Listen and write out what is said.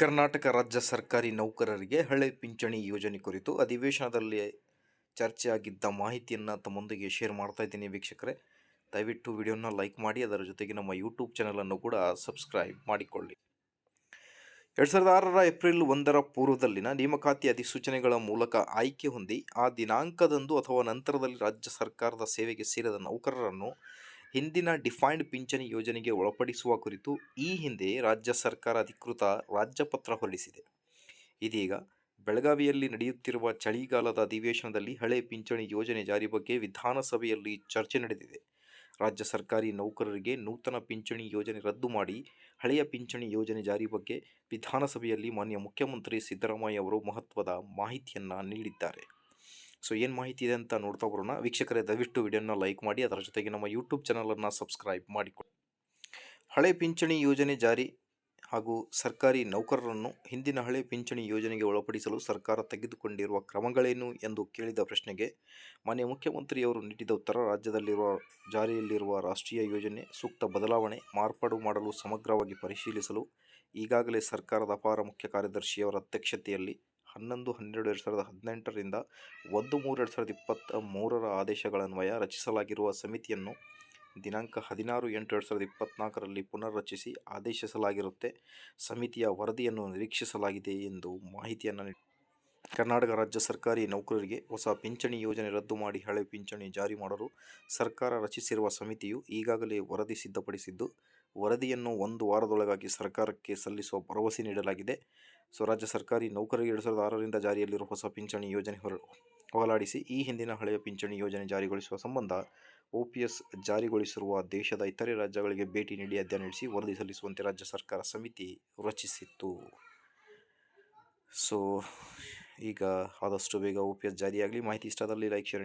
ಕರ್ನಾಟಕ ರಾಜ್ಯ ಸರ್ಕಾರಿ ನೌಕರರಿಗೆ ಹಳೆ ಪಿಂಚಣಿ ಯೋಜನೆ ಕುರಿತು ಅಧಿವೇಶನದಲ್ಲಿ ಚರ್ಚೆಯಾಗಿದ್ದ ಮಾಹಿತಿಯನ್ನು ತಮ್ಮೊಂದಿಗೆ ಶೇರ್ ಮಾಡ್ತಾ ಇದ್ದೀನಿ ವೀಕ್ಷಕರೇ. ದಯವಿಟ್ಟು ವಿಡಿಯೋನ ಲೈಕ್ ಮಾಡಿ, ಅದರ ಜೊತೆಗೆ ನಮ್ಮ ಯೂಟ್ಯೂಬ್ ಚಾನಲನ್ನು ಕೂಡ ಸಬ್ಸ್ಕ್ರೈಬ್ ಮಾಡಿಕೊಳ್ಳಿ. ಎರಡು ಸಾವಿರದ ಆರರ ಏಪ್ರಿಲ್ ಒಂದರ ಪೂರ್ವದಲ್ಲಿನ ನೇಮಕಾತಿ ಅಧಿಸೂಚನೆಗಳ ಮೂಲಕ ಆಯ್ಕೆ ಹೊಂದಿ, ಆ ದಿನಾಂಕದಂದು ಅಥವಾ ನಂತರದಲ್ಲಿ ರಾಜ್ಯ ಸರ್ಕಾರದ ಸೇವೆಗೆ ಸೇರಿದ ನೌಕರರನ್ನು ಹಿಂದಿನ ಡಿಫೈನ್ಡ್ ಪಿಂಚಣಿ ಯೋಜನೆಗೆ ಒಳಪಡಿಸುವ ಕುರಿತು ಈ ಹಿಂದೆ ರಾಜ್ಯ ಸರ್ಕಾರ ಅಧಿಕೃತ ರಾಜ್ಯಪತ್ರ ಹೊರಡಿಸಿದೆ. ಇದೀಗ ಬೆಳಗಾವಿಯಲ್ಲಿ ನಡೆಯುತ್ತಿರುವ ಚಳಿಗಾಲದ ಅಧಿವೇಶನದಲ್ಲಿ ಹಳೆ ಪಿಂಚಣಿ ಯೋಜನೆ ಜಾರಿ ಬಗ್ಗೆ ವಿಧಾನಸಭೆಯಲ್ಲಿ ಚರ್ಚೆ ನಡೆದಿದೆ. ರಾಜ್ಯ ಸರ್ಕಾರಿ ನೌಕರರಿಗೆ ನೂತನ ಪಿಂಚಣಿ ಯೋಜನೆ ರದ್ದು ಮಾಡಿ ಹಳೆಯ ಪಿಂಚಣಿ ಯೋಜನೆ ಜಾರಿ ಬಗ್ಗೆ ವಿಧಾನಸಭೆಯಲ್ಲಿ ಮಾನ್ಯ ಮುಖ್ಯಮಂತ್ರಿ ಸಿದ್ದರಾಮಯ್ಯ ಅವರು ಮಹತ್ವದ ಮಾಹಿತಿಯನ್ನು ನೀಡಿದ್ದಾರೆ. ಸೊ ಏನು ಮಾಹಿತಿ ಇದೆ ಅಂತ ನೋಡ್ತಾ ಬರೋಣ. ವೀಕ್ಷಕರೇ, ದಯವಿಟ್ಟು ವಿಡಿಯೋನ ಲೈಕ್ ಮಾಡಿ, ಅದರ ಜೊತೆಗೆ ನಮ್ಮ ಯೂಟ್ಯೂಬ್ ಚಾನಲನ್ನು ಸಬ್ಸ್ಕ್ರೈಬ್ ಮಾಡಿಕೊಳ್ಳಿ. ಹಳೆ ಪಿಂಚಣಿ ಯೋಜನೆ ಜಾರಿ ಹಾಗೂ ಸರ್ಕಾರಿ ನೌಕರರನ್ನು ಹಿಂದಿನ ಹಳೆ ಪಿಂಚಣಿ ಯೋಜನೆಗೆ ಒಳಪಡಿಸಲು ಸರ್ಕಾರ ತೆಗೆದುಕೊಂಡಿರುವ ಕ್ರಮಗಳೇನು ಎಂದು ಕೇಳಿದ ಪ್ರಶ್ನೆಗೆ ಮಾನ್ಯ ಮುಖ್ಯಮಂತ್ರಿಯವರು ನೀಡಿದ ಉತ್ತರ, ರಾಜ್ಯದಲ್ಲಿರುವ ಜಾರಿಯಲ್ಲಿರುವ ರಾಷ್ಟ್ರೀಯ ಯೋಜನೆ ಸೂಕ್ತ ಬದಲಾವಣೆ, ಮಾರ್ಪಾಡು ಮಾಡಲು ಸಮಗ್ರವಾಗಿ ಪರಿಶೀಲಿಸಲು ಈಗಾಗಲೇ ಸರ್ಕಾರದ ಅಪಾರ ಮುಖ್ಯ ಕಾರ್ಯದರ್ಶಿಯವರ ಅಧ್ಯಕ್ಷತೆಯಲ್ಲಿ ಹನ್ನೊಂದು, ಹನ್ನೆರಡು, ಎರಡು ಸಾವಿರದ ಹದಿನೆಂಟರಿಂದ ಒಂದು, ಮೂರು, ಎರಡು ಸಾವಿರದ ಇಪ್ಪತ್ತ ಮೂರರ ಆದೇಶಗಳನ್ವಯ ರಚಿಸಲಾಗಿರುವ ಸಮಿತಿಯನ್ನು ದಿನಾಂಕ ಹದಿನಾರು, ಎಂಟು, ಎರಡು ಸಾವಿರದ ಇಪ್ಪತ್ತ್ನಾಲ್ಕರಲ್ಲಿ ಪುನರ್ರಚಿಸಿ ಆದೇಶಿಸಲಾಗಿರುತ್ತೆ. ಸಮಿತಿಯ ವರದಿಯನ್ನು ನಿರೀಕ್ಷಿಸಲಾಗಿದೆ ಎಂದು ಮಾಹಿತಿಯನ್ನು ಕರ್ನಾಟಕ ರಾಜ್ಯ ಸರ್ಕಾರಿ ನೌಕರರಿಗೆ ಹೊಸ ಪಿಂಚಣಿ ಯೋಜನೆ ರದ್ದು ಮಾಡಿ ಹಳೆ ಪಿಂಚಣಿ ಜಾರಿ ಮಾಡಲು ಸರ್ಕಾರ ರಚಿಸಿರುವ ಸಮಿತಿಯು ಈಗಾಗಲೇ ವರದಿ ಸಿದ್ಧಪಡಿಸಿದ್ದು, ವರದಿಯನ್ನು ಒಂದು ವಾರದೊಳಗಾಗಿ ಸರ್ಕಾರಕ್ಕೆ ಸಲ್ಲಿಸುವ ಭರವಸೆ ನೀಡಲಾಗಿದೆ. ಸೊ, ರಾಜ್ಯ ಸರ್ಕಾರಿ ನೌಕರರಿಗೆ ಎರಡು ಸಾವಿರದ ಆರರಿಂದ ಜಾರಿಯಲ್ಲಿರುವ ಹೊಸ ಪಿಂಚಣಿ ಯೋಜನೆ ಹೊರ, ಹೋಗಲಾಡಿಸಿ, ಈ ಹಿಂದಿನ ಹಳೆಯ ಪಿಂಚಣಿ ಯೋಜನೆ ಜಾರಿಗೊಳಿಸುವ ಸಂಬಂಧ ಒ ಪಿ ಎಸ್ ಜಾರಿಗೊಳಿಸಿರುವ ದೇಶದ ಇತರೆ ರಾಜ್ಯಗಳಿಗೆ ಭೇಟಿ ನೀಡಿ ಅಧ್ಯಯನ ನಡೆಸಿ ವರದಿ ಸಲ್ಲಿಸುವಂತೆ ರಾಜ್ಯ ಸರ್ಕಾರ ಸಮಿತಿ ರಚಿಸಿತ್ತು. ಸೊ, ಈಗ ಆದಷ್ಟು ಬೇಗ ಒ ಪಿ ಎಸ್ ಜಾರಿಯಾಗಲಿ. ಮಾಹಿತಿ ಇಷ್ಟದಲ್ಲಿ ಲೈಕ್, ಶೇರ್